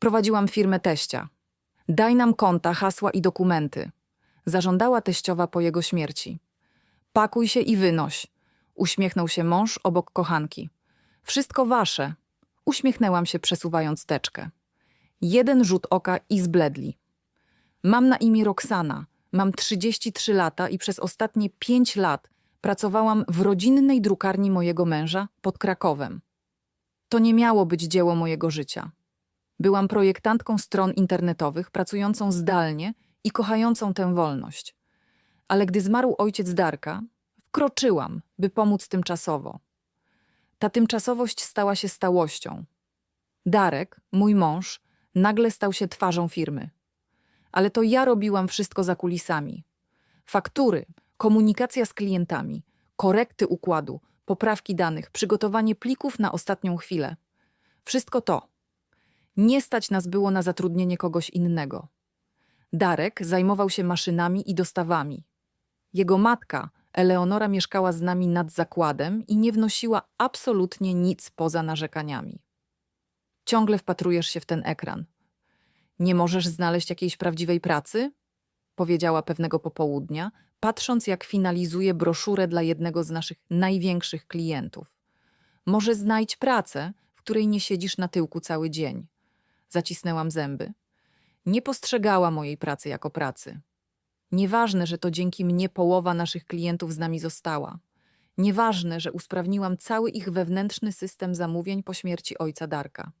Prowadziłam firmę teścia. Daj nam konta, hasła i dokumenty. Zażądała teściowa po jego śmierci. Pakuj się i wynoś. Uśmiechnął się mąż obok kochanki. Wszystko wasze. Uśmiechnęłam się, przesuwając teczkę. Jeden rzut oka i zbledli. Mam na imię Roxana. Mam 33 lata i przez ostatnie 5 lat pracowałam w rodzinnej drukarni mojego męża pod Krakowem. To nie miało być dzieło mojego życia. Byłam projektantką stron internetowych, pracującą zdalnie i kochającą tę wolność. Ale gdy zmarł ojciec Darka, wkroczyłam, by pomóc tymczasowo. Ta tymczasowość stała się stałością. Darek, mój mąż, nagle stał się twarzą firmy. Ale to ja robiłam wszystko za kulisami. Faktury, komunikacja z klientami, korekty układu, poprawki danych, przygotowanie plików na ostatnią chwilę. Wszystko to. Nie stać nas było na zatrudnienie kogoś innego. Darek zajmował się maszynami i dostawami. Jego matka, Eleonora, mieszkała z nami nad zakładem i nie wnosiła absolutnie nic poza narzekaniami. Ciągle wpatrujesz się w ten ekran. Nie możesz znaleźć jakiejś prawdziwej pracy? Powiedziała pewnego popołudnia, patrząc jak finalizuje broszurę dla jednego z naszych największych klientów. Może znajdź pracę, w której nie siedzisz na tyłku cały dzień. Zacisnęłam zęby. Nie postrzegała mojej pracy jako pracy. Nieważne, że to dzięki mnie połowa naszych klientów z nami została. Nieważne, że usprawniłam cały ich wewnętrzny system zamówień po śmierci ojca Darka.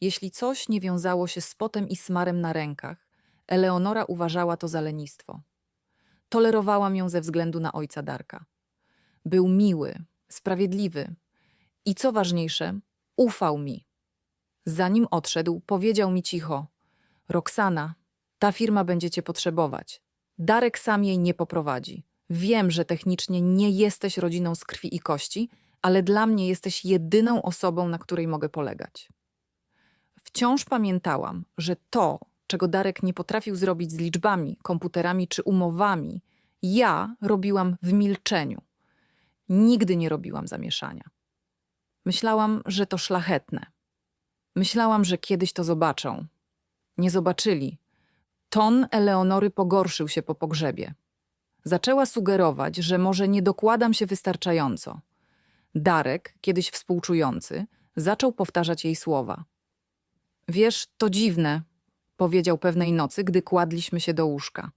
Jeśli coś nie wiązało się z potem i smarem na rękach, Eleonora uważała to za lenistwo. Tolerowałam ją ze względu na ojca Darka. Był miły, sprawiedliwy i co ważniejsze, ufał mi. Zanim odszedł, powiedział mi cicho: Roxana, ta firma będzie cię potrzebować. Darek sam jej nie poprowadzi. Wiem, że technicznie nie jesteś rodziną z krwi i kości, ale dla mnie jesteś jedyną osobą, na której mogę polegać. Wciąż pamiętałam, że to, czego Darek nie potrafił zrobić z liczbami, komputerami czy umowami, ja robiłam w milczeniu. Nigdy nie robiłam zamieszania. Myślałam, że to szlachetne. Myślałam, że kiedyś to zobaczą. Nie zobaczyli. Ton Eleonory pogorszył się po pogrzebie. Zaczęła sugerować, że może nie dokładam się wystarczająco. Darek, kiedyś współczujący, zaczął powtarzać jej słowa. Wiesz, to dziwne, powiedział pewnej nocy, gdy kładliśmy się do łóżka.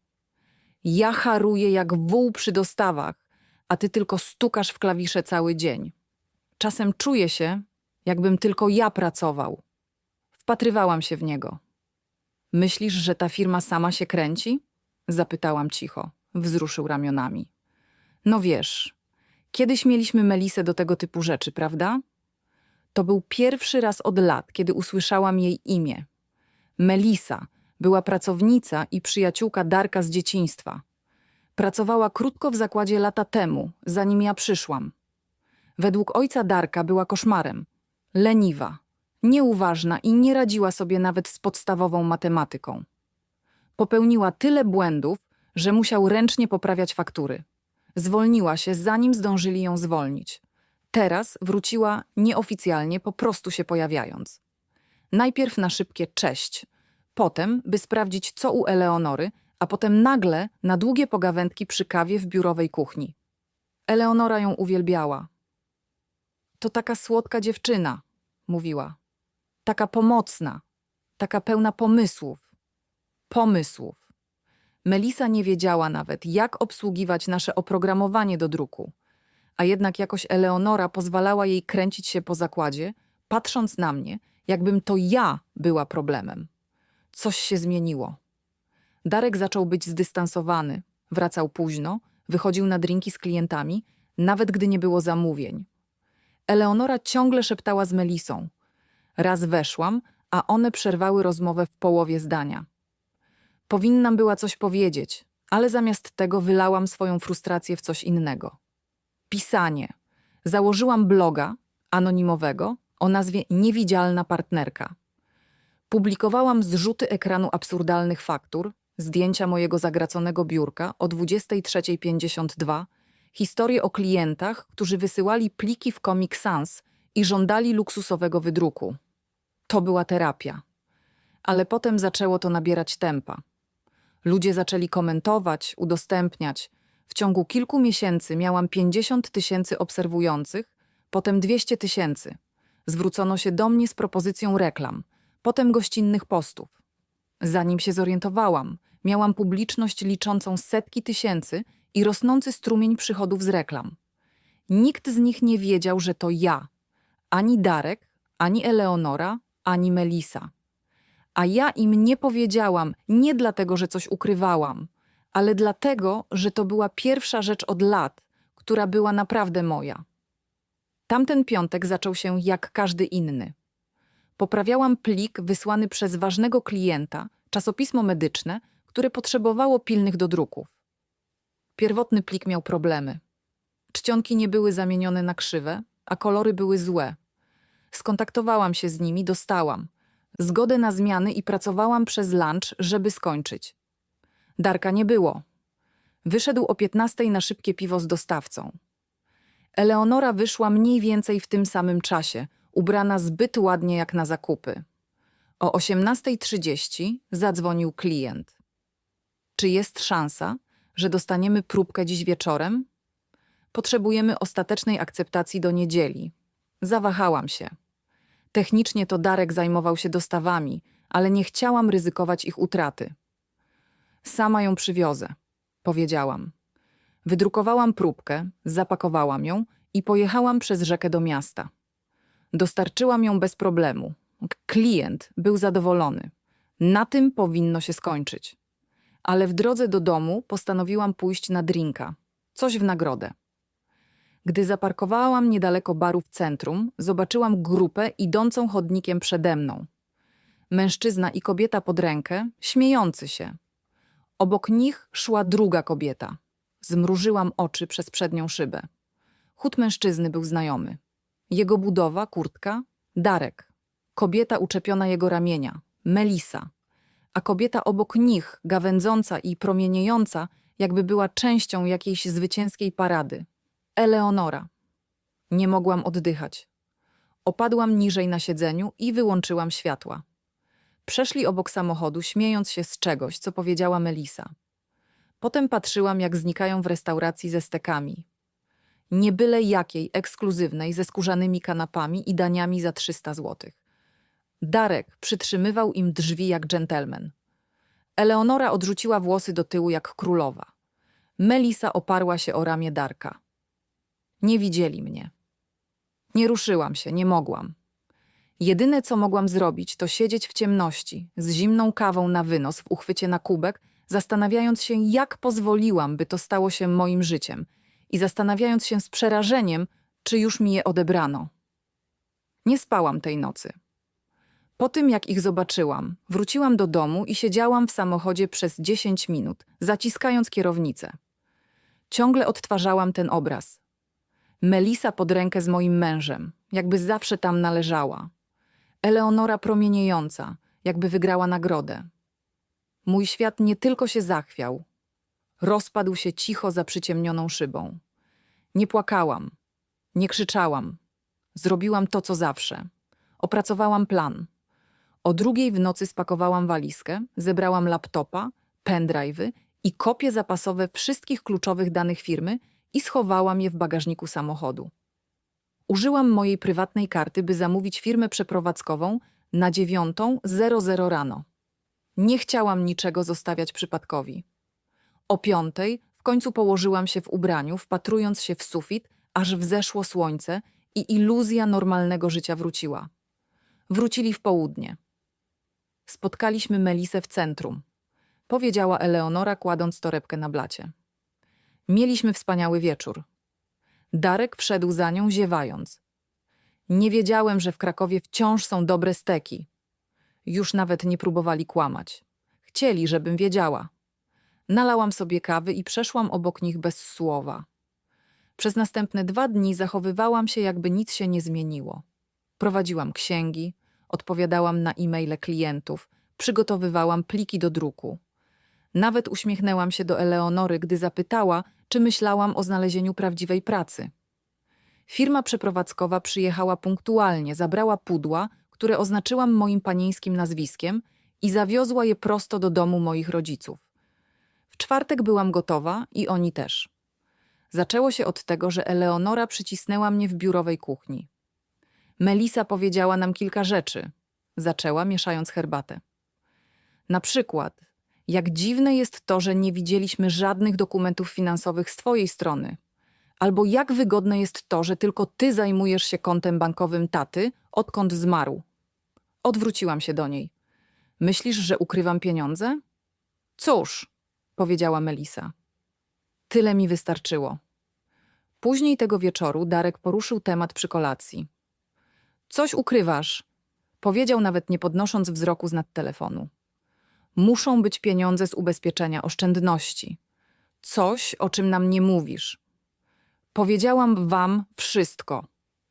Ja haruję jak wół przy dostawach, a ty tylko stukasz w klawisze cały dzień. Czasem czuję się, jakbym tylko ja pracował. Wpatrywałam się w niego. Myślisz, że ta firma sama się kręci? Zapytałam cicho. Wzruszył ramionami. No wiesz, kiedyś mieliśmy Melisę do tego typu rzeczy, prawda? To był pierwszy raz od lat, kiedy usłyszałam jej imię. Melisa była pracownica i przyjaciółka Darka z dzieciństwa. Pracowała krótko w zakładzie lata temu, zanim ja przyszłam. Według ojca Darka była koszmarem. Leniwa, nieuważna i nie radziła sobie nawet z podstawową matematyką. Popełniła tyle błędów, że musiał ręcznie poprawiać faktury. Zwolniła się, zanim zdążyli ją zwolnić. Teraz wróciła nieoficjalnie, po prostu się pojawiając. Najpierw na szybkie cześć, potem, by sprawdzić, co u Eleonory, a potem nagle na długie pogawędki przy kawie w biurowej kuchni. Eleonora ją uwielbiała. To taka słodka dziewczyna, mówiła. Taka pomocna, taka pełna pomysłów. Pomysłów. Melisa nie wiedziała nawet, jak obsługiwać nasze oprogramowanie do druku, a jednak jakoś Eleonora pozwalała jej kręcić się po zakładzie, patrząc na mnie, jakbym to ja była problemem. Coś się zmieniło. Darek zaczął być zdystansowany, wracał późno, wychodził na drinki z klientami, nawet gdy nie było zamówień. Eleonora ciągle szeptała z Melisą. Raz weszłam, a one przerwały rozmowę w połowie zdania. Powinnam była coś powiedzieć, ale zamiast tego wylałam swoją frustrację w coś innego. Pisanie. Założyłam bloga anonimowego o nazwie Niewidzialna partnerka. Publikowałam zrzuty ekranu absurdalnych faktur, zdjęcia mojego zagraconego biurka o 23.52, historie o klientach, którzy wysyłali pliki w Comic Sans i żądali luksusowego wydruku. To była terapia. Ale potem zaczęło to nabierać tempa. Ludzie zaczęli komentować, udostępniać. W ciągu kilku miesięcy miałam 50 tysięcy obserwujących, potem 200 tysięcy. Zwrócono się do mnie z propozycją reklam, potem gościnnych postów. Zanim się zorientowałam, miałam publiczność liczącą setki tysięcy i rosnący strumień przychodów z reklam. Nikt z nich nie wiedział, że to ja. Ani Darek, ani Eleonora, ani Melisa. A ja im nie powiedziałam nie dlatego, że coś ukrywałam, ale dlatego, że to była pierwsza rzecz od lat, która była naprawdę moja. Tamten piątek zaczął się jak każdy inny. Poprawiałam plik wysłany przez ważnego klienta, czasopismo medyczne, które potrzebowało pilnych dodruków. Pierwotny plik miał problemy. Czcionki nie były zamienione na krzywe, a kolory były złe. Skontaktowałam się z nimi, dostałam. Zgodę na zmiany i pracowałam przez lunch, żeby skończyć. Darka nie było. Wyszedł o 15 na szybkie piwo z dostawcą. Eleonora wyszła mniej więcej w tym samym czasie, ubrana zbyt ładnie jak na zakupy. O 18.30 zadzwonił klient. Czy jest szansa, że dostaniemy próbkę dziś wieczorem? Potrzebujemy ostatecznej akceptacji do niedzieli. Zawahałam się. Technicznie to Darek zajmował się dostawami, ale nie chciałam ryzykować ich utraty. Sama ją przywiozę, powiedziałam. Wydrukowałam próbkę, zapakowałam ją i pojechałam przez rzekę do miasta. Dostarczyłam ją bez problemu. Klient był zadowolony. Na tym powinno się skończyć. Ale w drodze do domu postanowiłam pójść na drinka. Coś w nagrodę. Gdy zaparkowałam niedaleko baru w centrum, zobaczyłam grupę idącą chodnikiem przede mną. Mężczyzna i kobieta pod rękę, śmiejący się. Obok nich szła druga kobieta. Zmrużyłam oczy przez przednią szybę. Chód mężczyzny był znajomy. Jego budowa, kurtka, Darek. Kobieta uczepiona jego ramienia, Melisa. A kobieta obok nich, gawędząca i promieniejąca, jakby była częścią jakiejś zwycięskiej parady. Eleonora. Nie mogłam oddychać. Opadłam niżej na siedzeniu i wyłączyłam światła. Przeszli obok samochodu, śmiejąc się z czegoś, co powiedziała Melisa. Potem patrzyłam, jak znikają w restauracji ze stekami. Nie byle jakiej, ekskluzywnej, ze skórzanymi kanapami i daniami za 300 złotych. Darek przytrzymywał im drzwi jak dżentelmen. Eleonora odrzuciła włosy do tyłu jak królowa. Melisa oparła się o ramię Darka. Nie widzieli mnie. Nie ruszyłam się, nie mogłam. Jedyne, co mogłam zrobić, to siedzieć w ciemności, z zimną kawą na wynos w uchwycie na kubek, zastanawiając się, jak pozwoliłam, by to stało się moim życiem i zastanawiając się z przerażeniem, czy już mi je odebrano. Nie spałam tej nocy. Po tym, jak ich zobaczyłam, wróciłam do domu i siedziałam w samochodzie przez 10 minut, zaciskając kierownicę. Ciągle odtwarzałam ten obraz. Melisa pod rękę z moim mężem, jakby zawsze tam należała. Eleonora promieniejąca, jakby wygrała nagrodę. Mój świat nie tylko się zachwiał, rozpadł się cicho za przyciemnioną szybą. Nie płakałam, nie krzyczałam. Zrobiłam to, co zawsze. Opracowałam plan. O drugiej w nocy spakowałam walizkę, zebrałam laptopa, pendrive'y i kopie zapasowe wszystkich kluczowych danych firmy i schowałam je w bagażniku samochodu. Użyłam mojej prywatnej karty, by zamówić firmę przeprowadzkową na 9.00 rano. Nie chciałam niczego zostawiać przypadkowi. O piątej w końcu położyłam się w ubraniu, wpatrując się w sufit, aż wzeszło słońce i iluzja normalnego życia wróciła. Wrócili w południe. Spotkaliśmy Melisę w centrum, powiedziała Eleonora, kładąc torebkę na blacie. Mieliśmy wspaniały wieczór. Darek wszedł za nią, ziewając. Nie wiedziałem, że w Krakowie wciąż są dobre steki. Już nawet nie próbowali kłamać. Chcieli, żebym wiedziała. Nalałam sobie kawy i przeszłam obok nich bez słowa. Przez następne dwa dni zachowywałam się, jakby nic się nie zmieniło. Prowadziłam księgi, odpowiadałam na e-maile klientów, przygotowywałam pliki do druku. Nawet uśmiechnęłam się do Eleonory, gdy zapytała, czy myślałam o znalezieniu prawdziwej pracy. Firma przeprowadzkowa przyjechała punktualnie, zabrała pudła, które oznaczyłam moim panieńskim nazwiskiem i zawiozła je prosto do domu moich rodziców. W czwartek byłam gotowa i oni też. Zaczęło się od tego, że Eleonora przycisnęła mnie w biurowej kuchni. Melisa powiedziała nam kilka rzeczy. Zaczęła, mieszając herbatę. Na przykład, jak dziwne jest to, że nie widzieliśmy żadnych dokumentów finansowych z Twojej strony. Albo jak wygodne jest to, że tylko Ty zajmujesz się kontem bankowym taty, odkąd zmarł. Odwróciłam się do niej. Myślisz, że ukrywam pieniądze? Cóż, powiedziała Melisa. Tyle mi wystarczyło. Później tego wieczoru Darek poruszył temat przy kolacji. Coś ukrywasz, powiedział nawet nie podnosząc wzroku z nad telefonu. Muszą być pieniądze z ubezpieczenia oszczędności. Coś, o czym nam nie mówisz. Powiedziałam wam wszystko.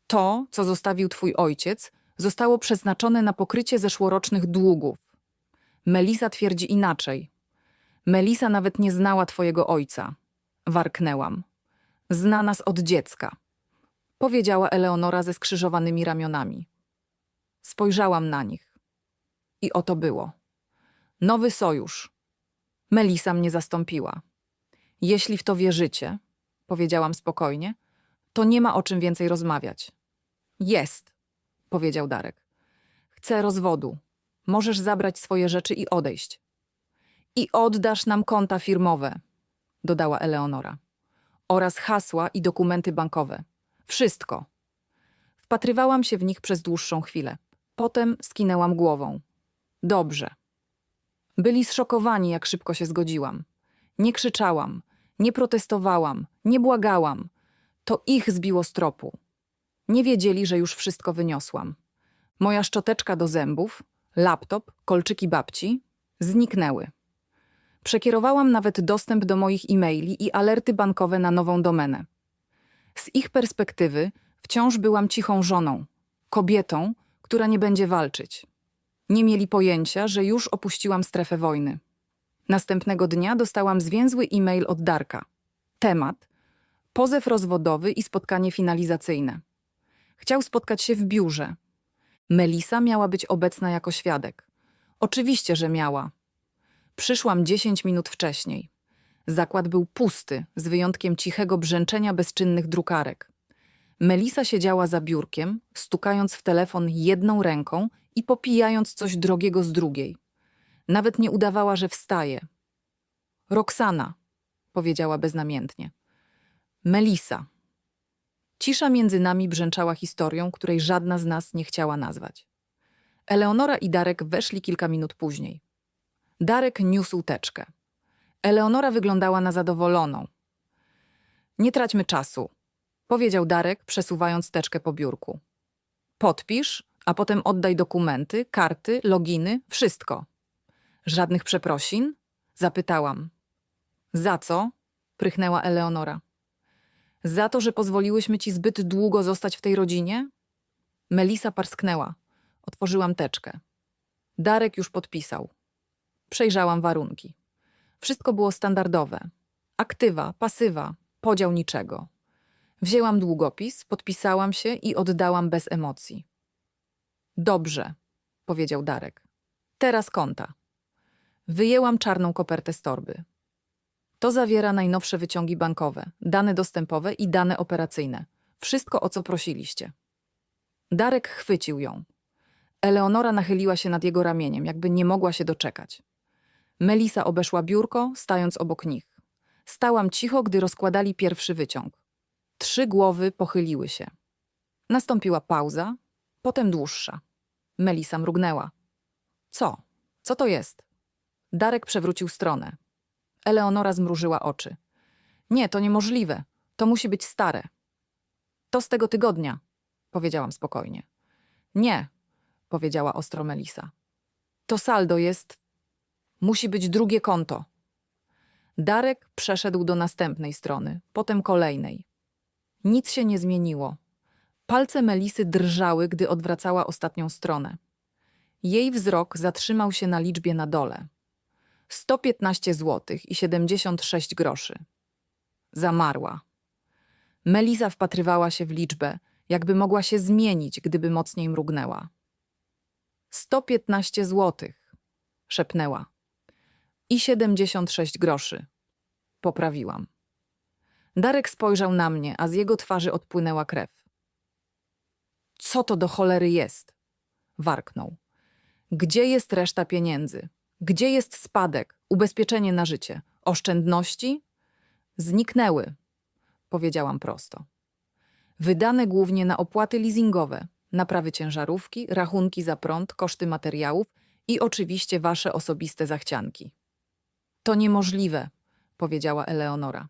To, co zostawił twój ojciec, zostało przeznaczone na pokrycie zeszłorocznych długów. Melisa twierdzi inaczej. Melisa nawet nie znała twojego ojca. Warknęłam. Zna nas od dziecka. Powiedziała Eleonora ze skrzyżowanymi ramionami. Spojrzałam na nich. I oto było. Nowy sojusz. Melisa mnie zastąpiła. Jeśli w to wierzycie, powiedziałam spokojnie, to nie ma o czym więcej rozmawiać. Jest, powiedział Darek. Chcę rozwodu. Możesz zabrać swoje rzeczy i odejść. I oddasz nam konta firmowe, dodała Eleonora. Oraz hasła i dokumenty bankowe. Wszystko. Wpatrywałam się w nich przez dłuższą chwilę. Potem skinęłam głową. Dobrze. Byli zszokowani, jak szybko się zgodziłam. Nie krzyczałam, nie protestowałam, nie błagałam. To ich zbiło z tropu. Nie wiedzieli, że już wszystko wyniosłam. Moja szczoteczka do zębów, laptop, kolczyki babci zniknęły. Przekierowałam nawet dostęp do moich e-maili i alerty bankowe na nową domenę. Z ich perspektywy wciąż byłam cichą żoną, kobietą, która nie będzie walczyć. Nie mieli pojęcia, że już opuściłam strefę wojny. Następnego dnia dostałam zwięzły e-mail od Darka. Temat: pozew rozwodowy i spotkanie finalizacyjne. Chciał spotkać się w biurze. Melisa miała być obecna jako świadek. Oczywiście, że miała. Przyszłam 10 minut wcześniej. Zakład był pusty, z wyjątkiem cichego brzęczenia bezczynnych drukarek. Melisa siedziała za biurkiem, stukając w telefon jedną ręką i popijając coś drogiego z drugiej. Nawet nie udawała, że wstaje. Roxana, powiedziała beznamiętnie. Melisa. Cisza między nami brzęczała historią, której żadna z nas nie chciała nazwać. Eleonora i Darek weszli kilka minut później. Darek niósł teczkę. Eleonora wyglądała na zadowoloną. Nie traćmy czasu, powiedział Darek, przesuwając teczkę po biurku. Podpisz, a potem oddaj dokumenty, karty, loginy, wszystko. Żadnych przeprosin? Zapytałam. Za co? prychnęła Eleonora. Za to, że pozwoliłyśmy ci zbyt długo zostać w tej rodzinie? Melisa parsknęła. Otworzyłam teczkę. Darek już podpisał. Przejrzałam warunki. Wszystko było standardowe. Aktywa, pasywa, podział niczego. Wzięłam długopis, podpisałam się i oddałam bez emocji. Dobrze, powiedział Darek. Teraz konta. Wyjęłam czarną kopertę z torby. To zawiera najnowsze wyciągi bankowe, dane dostępowe i dane operacyjne. Wszystko, o co prosiliście. Darek chwycił ją. Eleonora nachyliła się nad jego ramieniem, jakby nie mogła się doczekać. Melisa obeszła biurko, stając obok nich. Stałam cicho, gdy rozkładali pierwszy wyciąg. Trzy głowy pochyliły się. Nastąpiła pauza, potem dłuższa. Melisa mrugnęła. Co? Co to jest? Darek przewrócił stronę. Eleonora zmrużyła oczy. Nie, to niemożliwe. To musi być stare. To z tego tygodnia, powiedziałam spokojnie. Nie, powiedziała ostro Melisa. To saldo jest. Musi być drugie konto. Darek przeszedł do następnej strony, potem kolejnej. Nic się nie zmieniło. Palce Melisy drżały, gdy odwracała ostatnią stronę. Jej wzrok zatrzymał się na liczbie na dole. 115 zł i 76 groszy. Zamarła. Melisa wpatrywała się w liczbę, jakby mogła się zmienić, gdyby mocniej mrugnęła. 115 złotych. szepnęła. I 76 groszy. Poprawiłam. Darek spojrzał na mnie, a z jego twarzy odpłynęła krew. Co to do cholery jest? Warknął. Gdzie jest reszta pieniędzy? Gdzie jest spadek, ubezpieczenie na życie, oszczędności? Zniknęły, powiedziałam prosto. Wydane głównie na opłaty leasingowe, naprawy ciężarówki, rachunki za prąd, koszty materiałów i oczywiście wasze osobiste zachcianki. To niemożliwe, powiedziała Eleonora.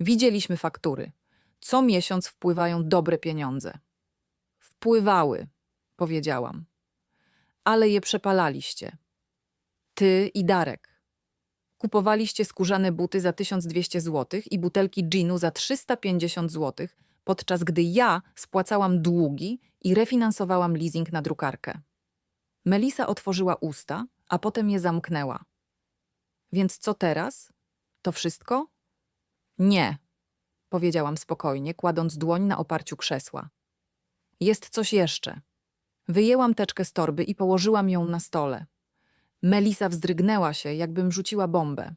Widzieliśmy faktury. Co miesiąc wpływają dobre pieniądze. Wpływały, powiedziałam. Ale je przepalaliście. Ty i Darek. Kupowaliście skórzane buty za 1200 zł i butelki ginu za 350 zł, podczas gdy ja spłacałam długi i refinansowałam leasing na drukarkę. Melisa otworzyła usta, a potem je zamknęła. Więc co teraz? To wszystko? Nie, powiedziałam spokojnie, kładąc dłoń na oparciu krzesła. Jest coś jeszcze. Wyjęłam teczkę z torby i położyłam ją na stole. Melisa wzdrygnęła się, jakbym rzuciła bombę.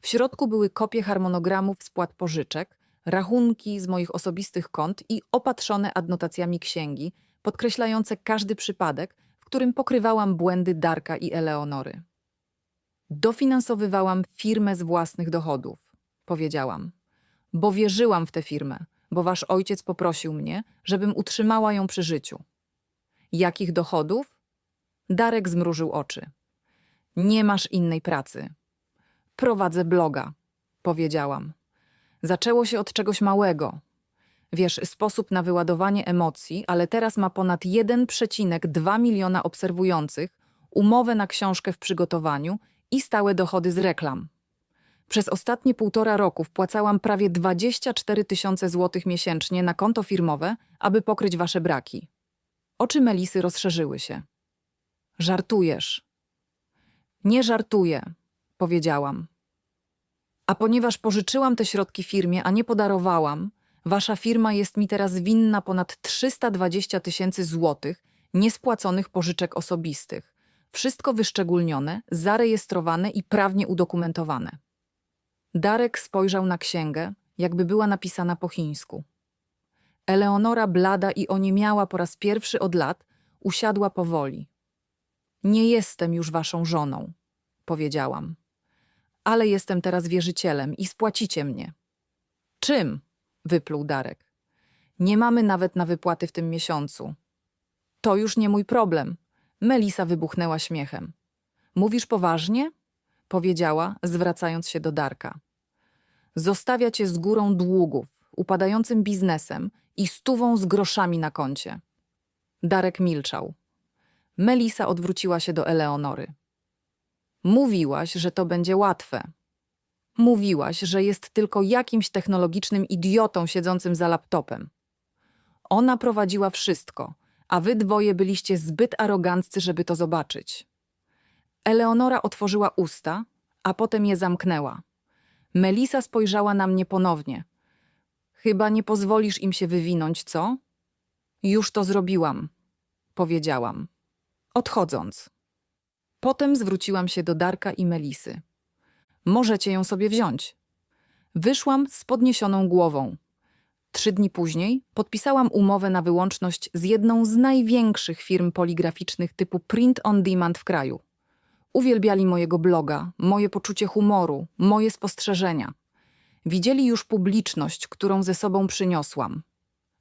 W środku były kopie harmonogramów spłat pożyczek, rachunki z moich osobistych kont i opatrzone adnotacjami księgi, podkreślające każdy przypadek, w którym pokrywałam błędy Darka i Eleonory. Dofinansowywałam firmę z własnych dochodów, powiedziałam, bo wierzyłam w tę firmę, bo wasz ojciec poprosił mnie, żebym utrzymała ją przy życiu. Jakich dochodów? Darek zmrużył oczy. Nie masz innej pracy. Prowadzę bloga, powiedziałam. Zaczęło się od czegoś małego. Wiesz, sposób na wyładowanie emocji, ale teraz ma ponad 1,2 miliona obserwujących, umowę na książkę w przygotowaniu i stałe dochody z reklam. Przez ostatnie półtora roku wpłacałam prawie 24 tysiące złotych miesięcznie na konto firmowe, aby pokryć wasze braki. Oczy Melisy rozszerzyły się. Żartujesz. Nie żartuję, powiedziałam. A ponieważ pożyczyłam te środki firmie, a nie podarowałam, wasza firma jest mi teraz winna ponad 320 tysięcy złotych niespłaconych pożyczek osobistych. Wszystko wyszczególnione, zarejestrowane i prawnie udokumentowane. Darek spojrzał na księgę, jakby była napisana po chińsku. Eleonora, blada i oniemiała po raz pierwszy od lat, usiadła powoli. Nie jestem już waszą żoną, powiedziałam. Ale jestem teraz wierzycielem i spłacicie mnie. Czym? wypluł Darek. Nie mamy nawet na wypłaty w tym miesiącu. To już nie mój problem. Melisa wybuchnęła śmiechem. Mówisz poważnie? powiedziała, zwracając się do Darka. Zostawia cię z górą długów, upadającym biznesem i stówą z groszami na koncie. Darek milczał. Melisa odwróciła się do Eleonory. Mówiłaś, że to będzie łatwe. Mówiłaś, że jest tylko jakimś technologicznym idiotą siedzącym za laptopem. Ona prowadziła wszystko, a wy dwoje byliście zbyt aroganccy, żeby to zobaczyć. Eleonora otworzyła usta, a potem je zamknęła. Melisa spojrzała na mnie ponownie. Chyba nie pozwolisz im się wywinąć, co? Już to zrobiłam, powiedziałam, odchodząc. Potem zwróciłam się do Darka i Melisy. Możecie ją sobie wziąć. Wyszłam z podniesioną głową. Trzy dni później podpisałam umowę na wyłączność z jedną z największych firm poligraficznych typu print on demand w kraju. Uwielbiali mojego bloga, moje poczucie humoru, moje spostrzeżenia. Widzieli już publiczność, którą ze sobą przyniosłam.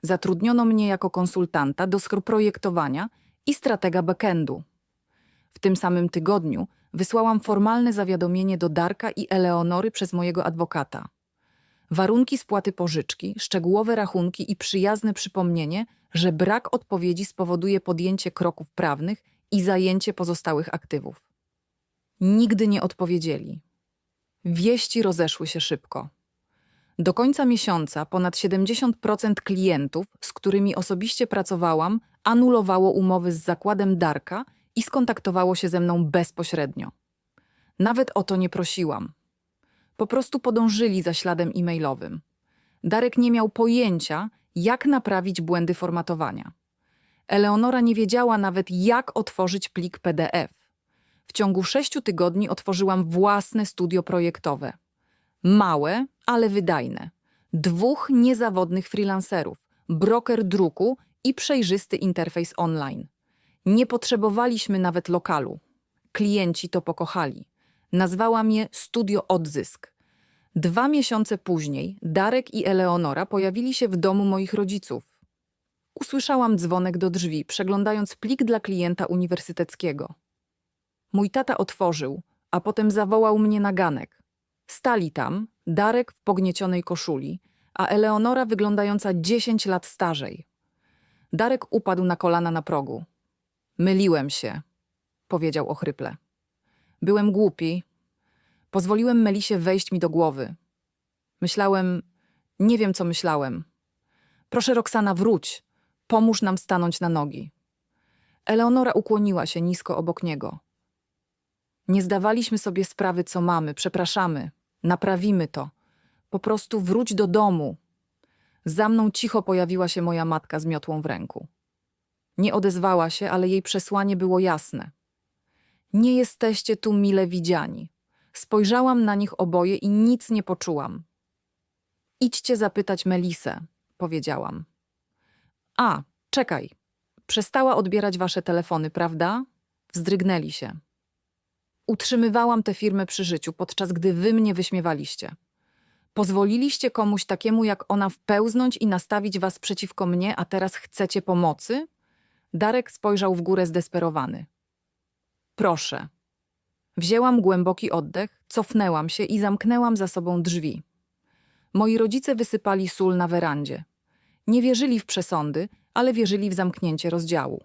Zatrudniono mnie jako konsultanta do projektowania i stratega backendu. W tym samym tygodniu wysłałam formalne zawiadomienie do Darka i Eleonory przez mojego adwokata. Warunki spłaty pożyczki, szczegółowe rachunki i przyjazne przypomnienie, że brak odpowiedzi spowoduje podjęcie kroków prawnych i zajęcie pozostałych aktywów. Nigdy nie odpowiedzieli. Wieści rozeszły się szybko. Do końca miesiąca ponad 70% klientów, z którymi osobiście pracowałam, anulowało umowy z zakładem Darka i skontaktowało się ze mną bezpośrednio. Nawet o to nie prosiłam. Po prostu podążyli za śladem e-mailowym. Darek nie miał pojęcia, jak naprawić błędy formatowania. Eleonora nie wiedziała nawet, jak otworzyć plik PDF. W ciągu sześciu tygodni otworzyłam własne studio projektowe. Małe, ale wydajne. Dwóch niezawodnych freelancerów, broker druku i przejrzysty interfejs online. Nie potrzebowaliśmy nawet lokalu. Klienci to pokochali. Nazwałam je Studio Odzysk. Dwa miesiące później Darek i Eleonora pojawili się w domu moich rodziców. Usłyszałam dzwonek do drzwi, przeglądając plik dla klienta uniwersyteckiego. Mój tata otworzył, a potem zawołał mnie na ganek. Stali tam, Darek w pogniecionej koszuli, a Eleonora wyglądająca 10 lat starzej. Darek upadł na kolana na progu. Myliłem się, powiedział ochryple. Byłem głupi. Pozwoliłem Melisie wejść mi do głowy. Myślałem, nie wiem co myślałem. Proszę Roxana, wróć. Pomóż nam stanąć na nogi. Eleonora ukłoniła się nisko obok niego. Nie zdawaliśmy sobie sprawy, co mamy. Przepraszamy. Naprawimy to. Po prostu wróć do domu. Za mną cicho pojawiła się moja matka z miotłą w ręku. Nie odezwała się, ale jej przesłanie było jasne. Nie jesteście tu mile widziani. Spojrzałam na nich oboje i nic nie poczułam. Idźcie zapytać Melisę, powiedziałam. A, czekaj. Przestała odbierać wasze telefony, prawda? Wzdrygnęli się. Utrzymywałam tę firmę przy życiu, podczas gdy wy mnie wyśmiewaliście. Pozwoliliście komuś takiemu jak ona wpełznąć i nastawić was przeciwko mnie, a teraz chcecie pomocy? Darek spojrzał w górę zdesperowany. Proszę. Wzięłam głęboki oddech, cofnęłam się i zamknęłam za sobą drzwi. Moi rodzice wysypali sól na werandzie. Nie wierzyli w przesądy, ale wierzyli w zamknięcie rozdziału.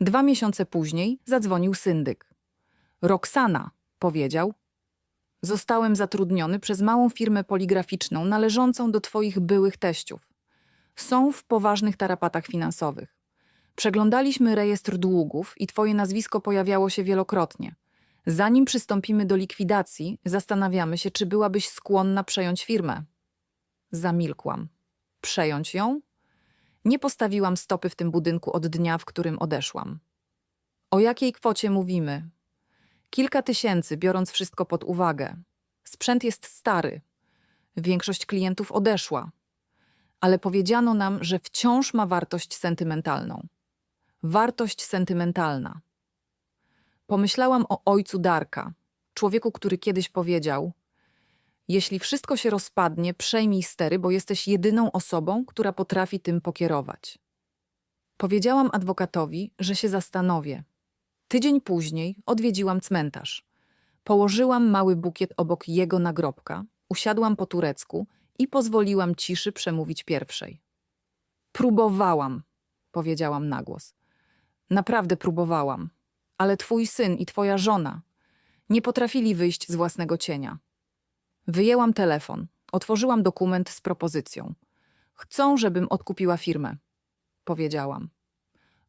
Dwa miesiące później zadzwonił syndyk. Roxana, powiedział. Zostałem zatrudniony przez małą firmę poligraficzną należącą do twoich byłych teściów. Są w poważnych tarapatach finansowych. Przeglądaliśmy rejestr długów i twoje nazwisko pojawiało się wielokrotnie. Zanim przystąpimy do likwidacji, zastanawiamy się, czy byłabyś skłonna przejąć firmę. Zamilkłam. Przejąć ją? Nie postawiłam stopy w tym budynku od dnia, w którym odeszłam. O jakiej kwocie mówimy? Kilka tysięcy, biorąc wszystko pod uwagę. Sprzęt jest stary. Większość klientów odeszła. Ale powiedziano nam, że wciąż ma wartość sentymentalną. Wartość sentymentalna. Pomyślałam o ojcu Darka, człowieku, który kiedyś powiedział: Jeśli wszystko się rozpadnie, przejmij stery, bo jesteś jedyną osobą, która potrafi tym pokierować. Powiedziałam adwokatowi, że się zastanowię. Tydzień później odwiedziłam cmentarz. Położyłam mały bukiet obok jego nagrobka, usiadłam po turecku i pozwoliłam ciszy przemówić pierwszej. Próbowałam, powiedziałam na głos. Naprawdę próbowałam, ale twój syn i twoja żona nie potrafili wyjść z własnego cienia. Wyjęłam telefon, otworzyłam dokument z propozycją. Chcą, żebym odkupiła firmę, powiedziałam.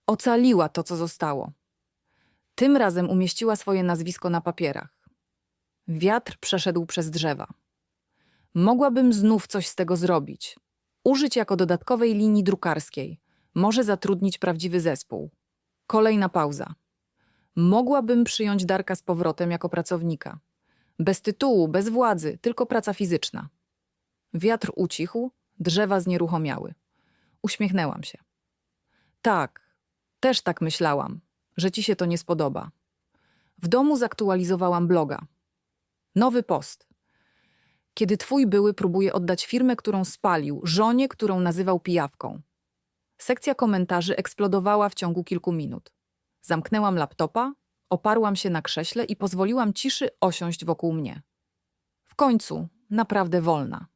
Ocaliła to, co zostało. Tym razem umieściła swoje nazwisko na papierach. Wiatr przeszedł przez drzewa. Mogłabym znów coś z tego zrobić. Użyć jako dodatkowej linii drukarskiej. Może zatrudnić prawdziwy zespół. Kolejna pauza. Mogłabym przyjąć Darka z powrotem jako pracownika. Bez tytułu, bez władzy, tylko praca fizyczna. Wiatr ucichł, drzewa znieruchomiały. Uśmiechnęłam się. Tak, też tak myślałam, że ci się to nie spodoba. W domu zaktualizowałam bloga. Nowy post. Kiedy twój były próbuje oddać firmę, którą spalił, żonie, którą nazywał pijawką. Sekcja komentarzy eksplodowała w ciągu kilku minut. Zamknęłam laptopa, oparłam się na krześle i pozwoliłam ciszy osiąść wokół mnie. W końcu naprawdę wolna.